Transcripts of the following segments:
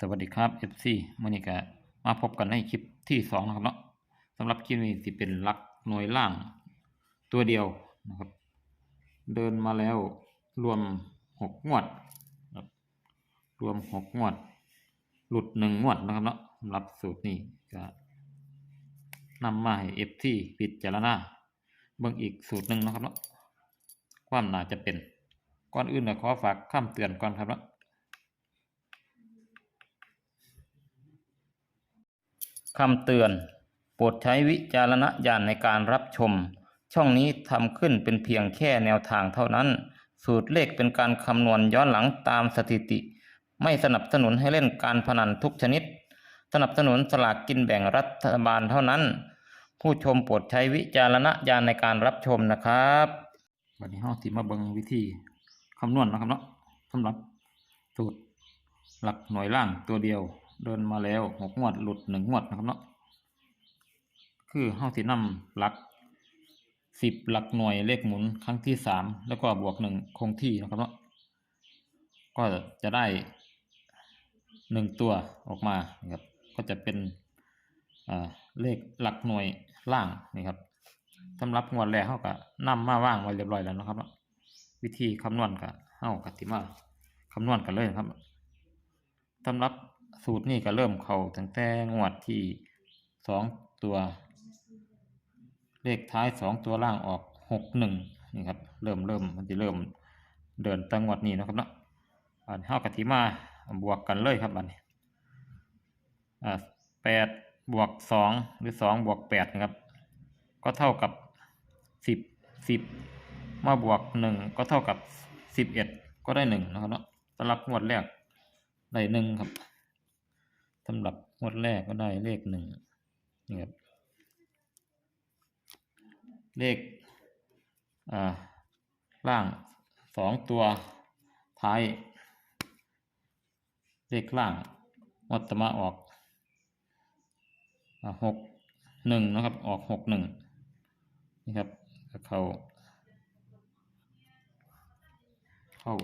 สวัสดีครับ FC มื่อนี้ก็มาพบกันในคลิปที่สองนะครับเนาะสำหรับคลิปนี้สิเป็นลักหน่วยล่างตัวเดียวนะครับ เดินมาแล้วรวมหกงวดรวมหกงวด หลุดหนึ่งงวดนะครับเนาะสำหรับสูตรนี้ก็นำมาให้ FT พิจารณาเบิ่งอีกสูตรหนึ่งนะครับเนาะความน่าจะเป็นก่อนอื่นก็ขอฝากคำเตือนก่อนครับเนาะ คำเตือนโปรดใช้วิจารณญาณในการรับชม ช่องนี้ทำขึ้นเป็นเพียงแค่แนวทางเท่านั้น สูตรเลขเป็นการคำนวณย้อนหลังตามสถิติ ไม่สนับสนุนให้เล่นการพนันทุกชนิด สนับสนุนสลากกินแบ่งรัฐบาลเท่านั้น ผู้ชมโปรดใช้วิจารณญาณในการรับชมนะครับวันนี้ห้องที่มาเบิงวิธีคำนวณนะครับเนาะสำหรับสูตรหลักหน่วยล่างตัวเดียว เดินมาแล้วหกงวดหลุดหนึ่งงวดนะครับเนาะคือเฮาสินำหลักสิบหลักหน่วยเลขหมุนครั้งที่สามแล้วก็บวกหนึ่งคงที่นะครับเนาะก็จะได้หนึ่งตัวออกมานะครับก็จะเป็นเลขหลักหน่วยล่างนี่ครับสำหรับงวดแรกเฮาก็นำมาว่างไว้เรียบร้อยแล้วนะครับเนาะวิธีคำนวณก็เฮาก็สิมาคำนวณกันเลยนะครับสำหรับ สูตรนี้ก็เริ่มเข้าตั้งแต่งวดที่สองตัว เลขท้ายสองตัวล่างออกหกหนึ่งนี่ครับเริ่มเริ่มมันจะเริ่มเดินตั้งงวดนี้นะครับเนาะอันเท่ากับที่มาบวกกันเลยครับอันนี้อ่าแปดบวกสองหรือสองบวกแปดนะครับ ก็เท่ากับสิบสิบมาบวกหนึ่งก็เท่ากับสิบเอ็ดก็ได้หนึ่งนะครับเนาะสำหรับงวดแรกได้หนึ่งครับ สำหรับงวดแรกก็ได้เลขหนึ่งนี่ครับเลขอ่าล่างสองตัวท้าย เลขล่างวัตมาออกหกหนึ่งนะครับ ออกหกหนึ่งนี่ครับเข้าเข้า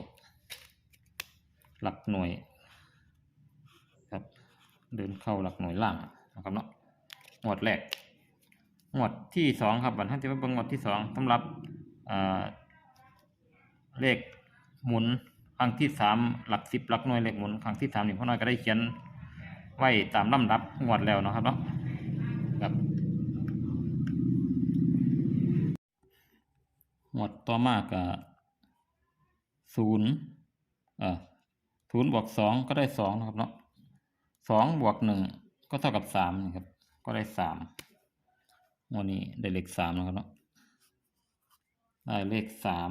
หลักหน่วย เดินเข้าหลักหน่วยล่างนะครับเนาะหมวดแรกหมวดที่สองครับบันท่านจะมาเบิ่งหมวดที่สองสำหรับเลขหมุนครั้งที่สามหลักสิบหลักหน่วยเลขหมุนครั้งที่สามนี่พ่อน้อยก็ได้เขียนไว้ตามลำดับหมวดแล้วนะครับเนาะครับหมวดต่อมาก็ศูนย์อ่าศูนย์บวกสองก็ได้สองนะครับเนาะ สองบวกหนึ่งก็เท่ากับสามนะครับ ก็ได้สามวันนี้ได้เลขสามนะครับเนาะได้เลขสาม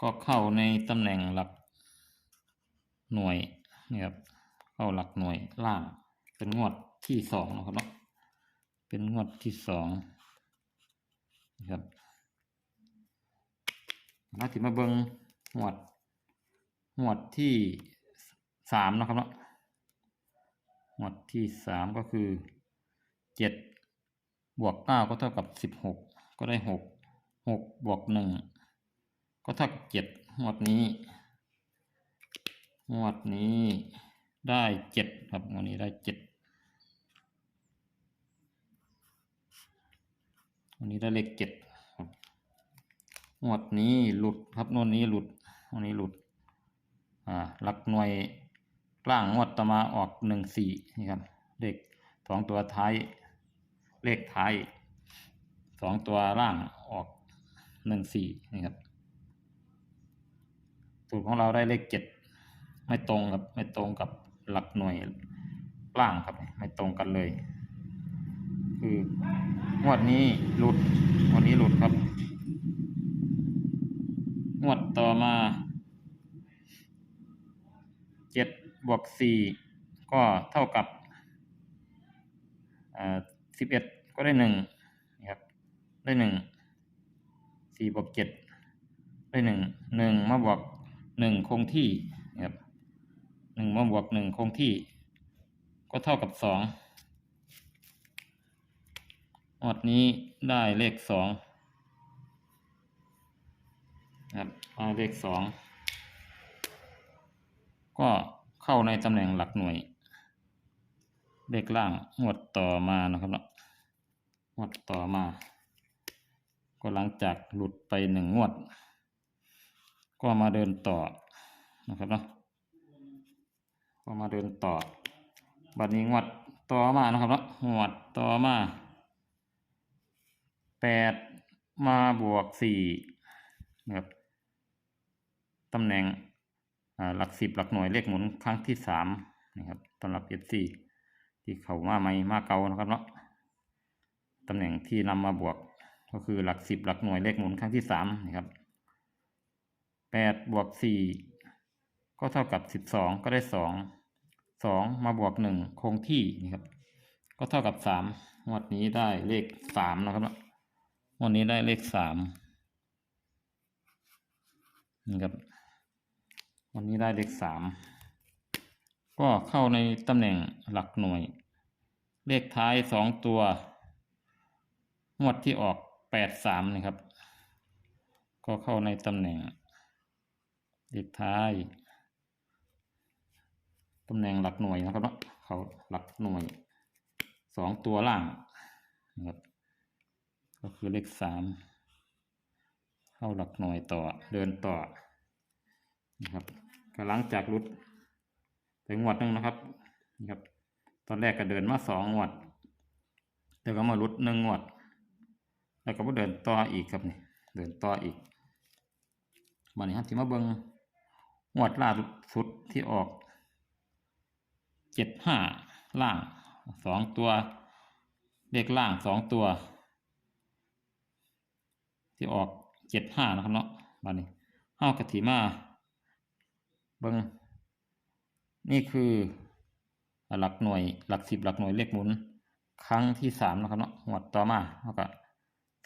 ก็เข้าในตำแหน่งหลักหน่วยนี่ครับเข้าหลักหน่วยล่าง เป็นงวดที่สองนะครับเนาะเป็นงวดที่สองนะครับมาถึงมาเบิงหวดหวดที่สามนะครับเนาะ หวดที่สามก็คือเจ็ดบวกเก้าก็เท่ากับสิบหกก็ได้หกหกบวกหนึ่งก็เท่ากับเจ็ดงวดนี้งวดนี้ได้เจ็ดครับงวดนี้ได้เจ็ดงวดนี้ได้เลขเจ็ดครับงวดนี้หลุดครับงวดนี้หลุดงวดนี้หลุด อ่า หลักหน่วย ล่างงวดต่อมาออกหนึ่งสี่นี่ครับเลขสองตัวท้ายเลขท้ายสองตัวล่างออกหนึ่งสี่นี่ครับสูตรของเราได้เลขเจ็ดไม่ตรงกับไม่ตรงกับหลักหน่วยล่างครับไม่ตรงกันเลย คืองวดนี้หลุดงวดนี้หลุดครับ งวดต่อมาเจ็ดบ วกสี่ก็เท่ากับสิบเอ็ดก็ได้หนึ่งนะครับได้หนึ่งสี่บวกเจ็ดได้หนึ่งหนึ่งมาบวกหนึ่งคงที่นะครับหนึ่งมาบวกหนึ่งคงที่ ก็เท่ากับสองอดนี้ได้เลขสองนะครับได้เลขสองก็ เข้าในตำแหน่งหลักหน่วย เลขล่างงวดต่อมานะครับเนาะงวดต่อมา ก็หลังจากหลุดไปหนึ่งงวด ก็มาเดินต่อนะครับเนาะก็มาเดินต่อ บัดนี้งวดต่อมานะครับเนาะงวดต่อมาแปดมาบวกสี่นะครับตำแหน่ง หลักสิบหลักหน่วยเลขหมุนครั้งที่สามนะครับสำหรับเอฟซีที่เขามาใหม่มาเก่านะครับเนาะตำแหน่งที่นำมาบวกก็คือหลักสิบหลักหน่วยเลขหมุนครั้งที่สามนะครับแปดบวกสี่ก็เท่ากับสิบสองก็ได้สองสองมาบวกหนึ่งคงที่นะครับ ก็เท่ากับสามงวดนี้ได้เลขสามนะครับงวดนี้ได้เลขสามนะครับ วันนี้ได้เลขสามก็เข้าในตำแหน่งหลักหน่วย เลขท้ายสองตัวงวดที่ออกแปดสามนะครับ ก็เข้าในตำแหน่ง เลขท้ายตำแหน่งหลักหน่วยนะครับเนาะเขาหลักหน่วยสองตัวล่างนะครับก็คือเลขสามเข้าหลักหน่วยต่อเดินต่อ นะครับก็หลังจากรุดไปงวดหนึงนะครับนะครับ ตอนแรกก็เดินมาสองงวดแล้วก็มารุดหนึ่งงวด แล้วก็มาเดินต่ออีกครับนี่เดินต่ออีกวันนี้ครับที่มาเบิงงวดล่าสุดที่ออกเจ็ดห้าล่างสองตัวเลขล่างสองตัว ที่ออกเจ็ดห้านะครับเนาะวันนี้เฮากะถิมา เบิงนี่คือหลักหน่วยหลักสิบหลักหน่วยเลขหมุน ครั้งที่สามนะครับเนาะหมวดต่อมาเท่ากับ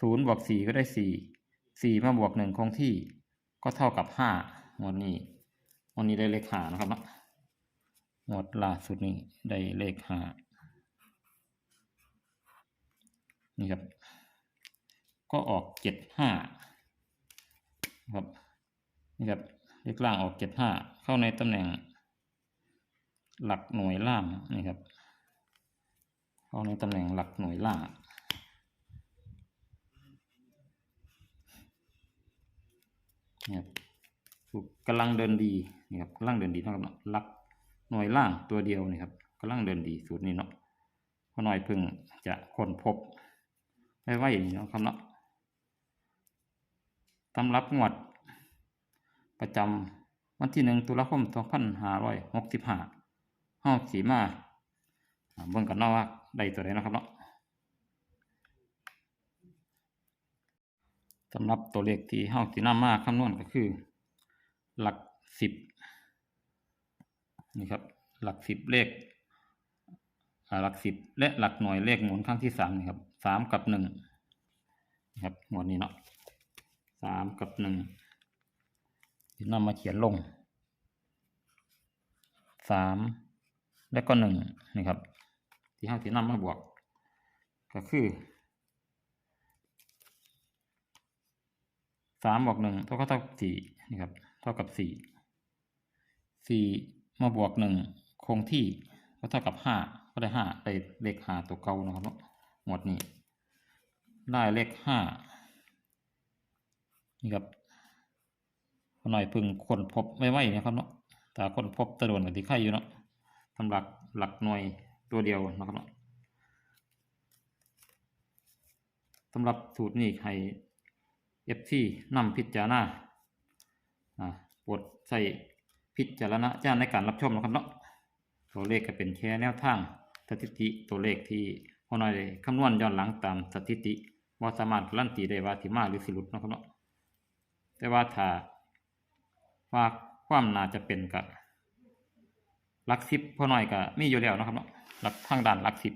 ศูนย์บวกสี่ก็ได้สี่สี่มาบวกหนึ่งคงที่ก็เท่ากับห้าหมวดนี้หมวดนี้ได้เลขหานะครับเนาะหมวดล่าสุดนี้ได้เลขหานี่ครับ ก็ออกเจ็ดห้าครับนี่ครับ เลขล่างออกเจ็ดห้าเข้าในตำแหน่ง หลักหน่วยล่างนี่ครับ เข้าในตำแหน่งหลักหน่วยล่างนี่ครับกำลังเดินดีนี่ครับกำลังเดินดีเท่ากับหลักหน่วยล่างตัวเดียวนี่ครับกำลังเดินดีสูตรนี้เนาะพอหน่อยเพึ่งจะค้นพบไว้ไว้นี่เนาะครับเนาะตำรับงวด ประจำวันที่หนึ่งตุลาคมสองพันห้าร้อยหกสิบห้าห้าสีมาอ่าเบิ่งกันเนาะว่าได้ตัวใดเนะครับเนาะสำหรับตัวเลขที่เฮาสินำมาคำนวณก็คือ หลักสิบนี่ครับ หลักสิบเลขหลักสิบและหลักหน่วยเลขหมุนครั้งที่สามนี่ครับสามกับหนึ่งนะครับหมวดนี้เนาะสามกับหนึ่ง ที่นำมาเขียนลงสามและก็หนึ่งนี่ครับ ที่เฮาที่นำมาบวก ก็คือสามบวกหนึ่งเท่ากับเท่ากับสี่นี่ครับเท่ากับสี่สี่มาบวกหนึ่งคงที่ก็เท่ากับห้าก็ได้ห้าได้เลขห้าตัวเก่านะครับเนาะหมดนี้ได้เลขห้านี่ครับ หน่อยพึงคนพบไม่ไหวนะครับเนาะแต่คนพบตะโดนกับที่ไข่อยู่เนาะสำหรับหลักหน่วยตัวเดียวนะครับเนาะสำหรับสูตรนี้ให้เอฟซีนำพิจารณาอ่าปรดใส่พิจารณาญาในการรับชมนะครับเนาะตัวเลขก็เป็นแค่แนวทางสถิติตัวเลขที่พอหน่อยคำนวณย้อนหลังตามสถิติว่าสามารถการันตีได้ว่าสิมาหรือสิลุดนะครับเนาะแต่ว่าถ้า ว่าความน่าจะเป็นกับลักสิบพอหน่อยก็มีอยู่แล้วนะครับเนาะลักทางด้านลักสิบ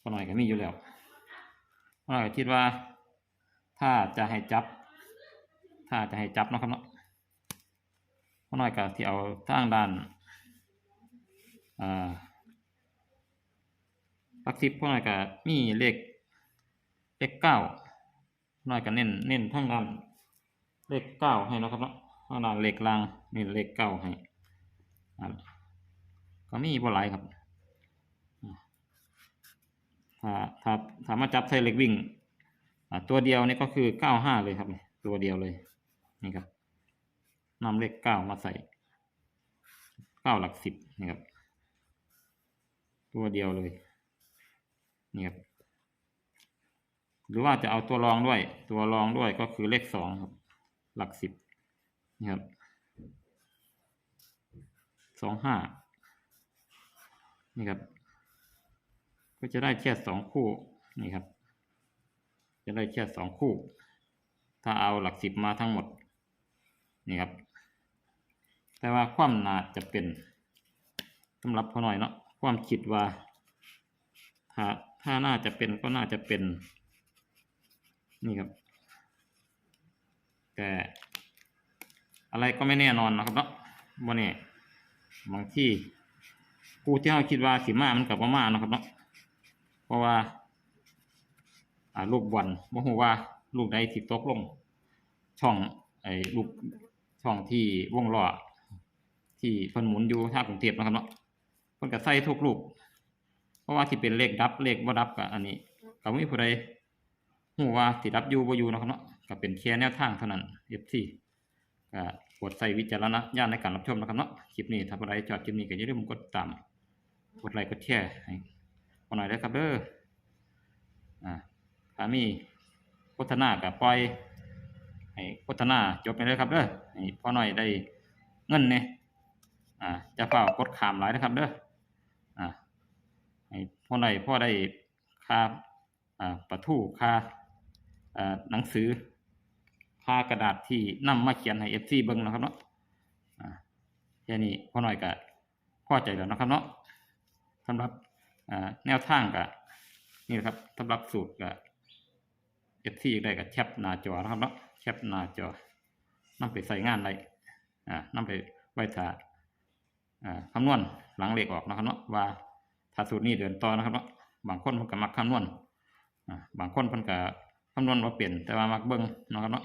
พอหน่อยก็มีอยู่แล้วพอหน่อยก็คิดว่า ถ้าจะให้จับ ถ้าจะให้จับนะครับเนาะพอหน่อยก็ที่เอาทางด้านลักสิบพอหน่อยก็มีเลขเลขเก้าพอหน่อยก็เน้นเน้นทางด้านเลขเก้าให้นะครับเนาะ ข้างล่างเลขล่างนี่เลขเก้าให้ก็มีบ่หลายครับถ้าถ้าถ้ามาจับใส่เหล็กวิ่งตัวเดียวนี่ก็คือเก้าห้าเลยครับตัวเดียวเลยนี่ครับนำเลขเก้ามาใส่เก้าหลักสิบนี่ครับ ตัวเดียวเลยนี่ครับหรือว่าจะเอาตัวรองด้วย ตัวรองด้วยก็คือเลขสองครับ หลักสิบ นี่ครับสองห้านี่ครับ ก็จะได้แค่สองคู่นี่ครับ จะได้แค่สองคู่ ถ้าเอาหลักสิบมาทั้งหมดนี่ครับ แต่ว่าความหนาจะเป็นสำหรับพอหน่อยเนาะความคิดว่า ถ้าถ้าน่าจะเป็นก็น่าจะเป็น นี่ครับ แต่ อะไรก็ไม่แน่นอนนะครับเนาะวันนี้บางที่กูที่เราคิดว่าสิมามันกับมานะครับเนาะเพราะว่าลูกบอลบ่ฮู้ว่าลูกใดที่ตกลง ช่องไอ้ลูกช่องที่วงล้อที่เพิ่นหมุนอยู่ท่ากรุงเทพนะครับเนาะเพิ่นก็ใส่ทุกลูก เพราะว่าที่เป็นเลขดับเลขบ่ดับก็อันนี้ก็บ่มีผู้ใดฮู้ว่าสิดับอยู่บ่อยู่นะครับเนาะก็เป็นแค่แนวทางเท่านั้น FC โปรดใส่วิจารณญาณในการรับชมนะครับเนาะคลิปนี้ถ้าผู้ใดชอบคลิปนี้ก็อย่าลืมกดตามกดไลค์กดแชร์ให้พอหน่อยได้ครับเด้ออ่าถ้ามีโฆษณาก็ปล่อยให้โฆษณาจบไปเลยครับเด้อให้พอหน่อยได้เงินเนี่ยอ่าจะเฝ้ากดขามหลายนะครับเด้ออ่าให้พอหน่อยพอได้ค่าอ่าประทูค่าอ่าหนังสือ ค่ากระดาษที่นำมาเขียนให้เอฟซีเบิ่งนะครับเนาะอ่าแค่นี้พอหน่อยก็พอใจแล้วนะครับเนาะสำหรับแนวทางก็นี่นะครับสำหรับสูตรก็เอฟซีได้ก็แคปหน้าจอนะครับเนาะแคปหน้าจอนำไปใส่งานได้อ่านำไปไว้ถ้าอ่าคำนวณหลังเลขออกนะครับเนาะว่าถ้าสูตรนี้เดินต่อนะครับเนาะบางคนมันก็มักคำนวณอ่าบางคนเพิ่นก็คำนวณว่าเปลี่ยนแต่ว่ามักเบิ่งนะครับเนาะ